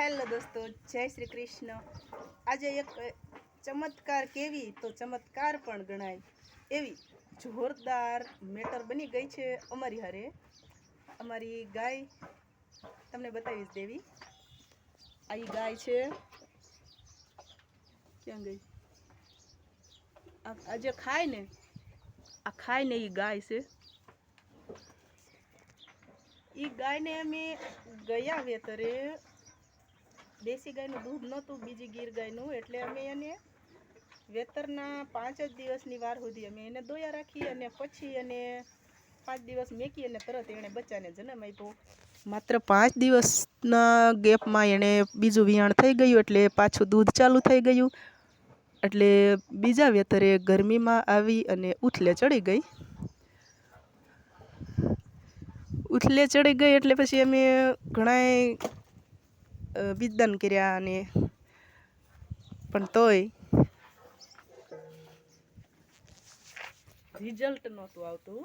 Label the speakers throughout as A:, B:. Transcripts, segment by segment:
A: Hello દોસ્તો, જય શ્રી કૃષ્ણ. આજે એક ચમત્કાર કેવી? તો ચમત્કાર પણ ગણાય. એવી જોરદાર મેટર બની ગઈ છે અમારી હારે. અમારી ગાય, તમને બતાવીશ દેવી. આ ગાય છે. ક્યાં ગઈ? આ જે ખાય ને, આ ખાય ને એ ગાય છે. એ ગાયને અમે ગયા વેતરે દેશી ગાયનું દૂધ નહોતું, બીજી ગીર ગાયનું. એટલે અમે એને વેતરના પાંચ જ દિવસની વાર સુધી અમે એને દોયા રાખી અને પછી એને પાંચ દિવસ મેકી અને તરત એણે બચ્ચાને જન્મ આપ્યો. માત્ર પાંચ દિવસના ગેપમાં એણે બીજું વિયાણ થઈ ગયું એટલે પાછું દૂધ ચાલુ થઈ ગયું. એટલે બીજા વેતરે ગરમીમાં આવી અને ઉથલે ચડી ગઈ. ઉથલે ચડી ગઈ એટલે પછી અમે ઘણાય બીજદાન કર્યા અને પણ તોય રિઝલ્ટ નહોતું આવતું.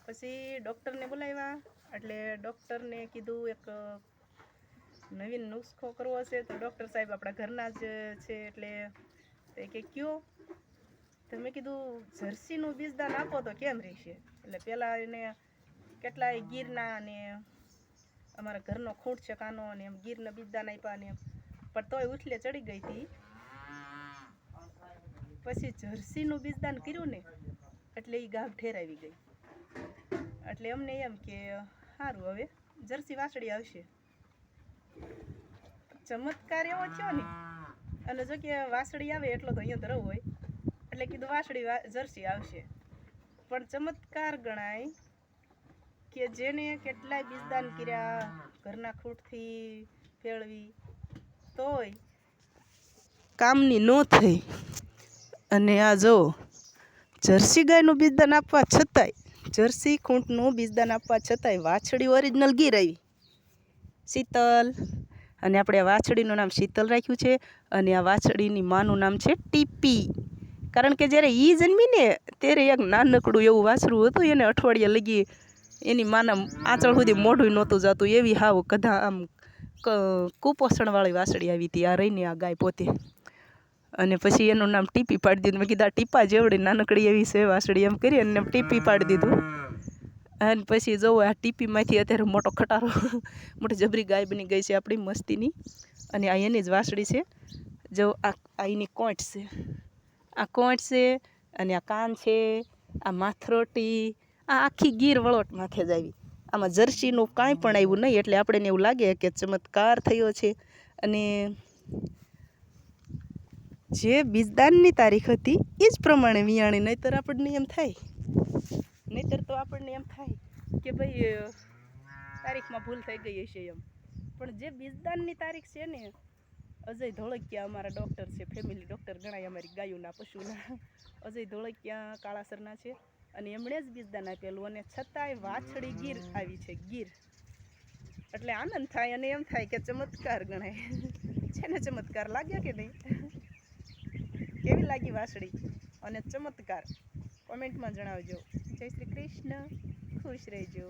A: પછી ડૉક્ટરને બોલાવ્યા. એટલે ડૉક્ટરને કીધું એક નવીન નુસ્ખો કરવો હશે તો ડૉક્ટર સાહેબ આપણા ઘરના જ છે એટલે તે કે કયો? તો મેં કીધું, જર્સીનું બીજદાન આપો તો કેમ રહેશે? એટલે પહેલાં એને કેટલાય ગીરના અને અમારા ઘરનો ખૂંટ છે કાનો અને એમ ગીરને બીજદાન આપ્યા ને એમ. પણ તોય ઉથલે ચડી ગઈ હતી પછી જર્સીનું બીજદાન કર્યું ને, એટલે એ ગાભ ઠેરાવી ગઈ. એટલે અમને એમ કે સારું હવે, જર્સી વાસળી આવશે. ચમત્કાર એવો થયો ને, અને જો કે વાસળી આવે એટલો તો અહીંયા ધરવ હોય, એટલે કીધું વાસળી જર્સી આવશે. પણ ચમત્કાર ગણાય કે જેને કેટલાય બીજદાન કર્યા, ઘરના ખૂટથી ફેળવી, તોય કામની ન થઈ. અને આ જો, જર્સી ગાયનું બીજદાન આપવા છતાંય, જર્સી ખૂંટનું બીજદાન આપવા છતાંય વાછડી ઓરિજિનલ ગીર આવી શીતલ. અને આપણે આ વાછડીનું નામ શીતલ રાખ્યું છે અને આ વાછડીની માનું નામ છે ટીપી. કારણ કે જ્યારે એ જન્મી ને ત્યારે એક નાનકડું એવું વાછરું હતું, એને અઠવાડિયા લગી એની માના આંચળ સુધી મોઢું નહોતું જતું, એવી હાવ કધા આમ કુપોષણવાળી વાસળી આવી હતી આ રહીને આ ગાય પોતે. અને પછી એનું નામ ટીપી પાડી દીધું. મેં કીધું, આ ટીપા જેવડી નાનકડી એવી છે વાસળી. એમ કરી અને ટીપી પાડી દીધું. અને પછી જોવો, આ ટીપીમાંથી અત્યારે મોટો ખટારો, મોટી જબરી ગાય બની ગઈ છે આપણી મસ્તીની. અને આ એની જ વાસળી છે. જો, આ આ એની કોંટ છે. આ કોંટ છે અને આ કાન છે, આ માથરોટી આ આખી ગીર વળોટ માથે જ આવી. આમાં જર્સીનું કાંઈ પણ આવ્યું નહીં, એટલે આપણને એવું લાગે કે ચમત્કાર થયો છે. અને જે બીજદાનની તારીખ હતી એ જ પ્રમાણે વિયાણી, નહીતર આપણને એમ થાય. નહીતર તો આપણને એમ થાય કે ભાઈ તારીખમાં ભૂલ થઈ ગઈ હશે એમ. પણ જે બીજદાનની તારીખ છે ને અજય ધોળકિયા અમારા ડૉક્ટર છે ફેમિલી ડૉક્ટર ગણાય અમારી ગાયોના પશુના. અજય ધોળકિયા કાળાસરના છે અને એમણે જ બીજદાન આપેલું અને છતાંય વાછડી ગીર આવી છે, ગીર. એટલે આનંદ થાય અને એમ થાય કે ચમત્કાર ગણાય. છે ને ચમત્કાર લાગ્યા કે નહીં? કેવી લાગી વાછડી? અને ચમત્કાર? કોમેન્ટમાં જણાવજો. જય શ્રી કૃષ્ણ. ખુશ રહેજો.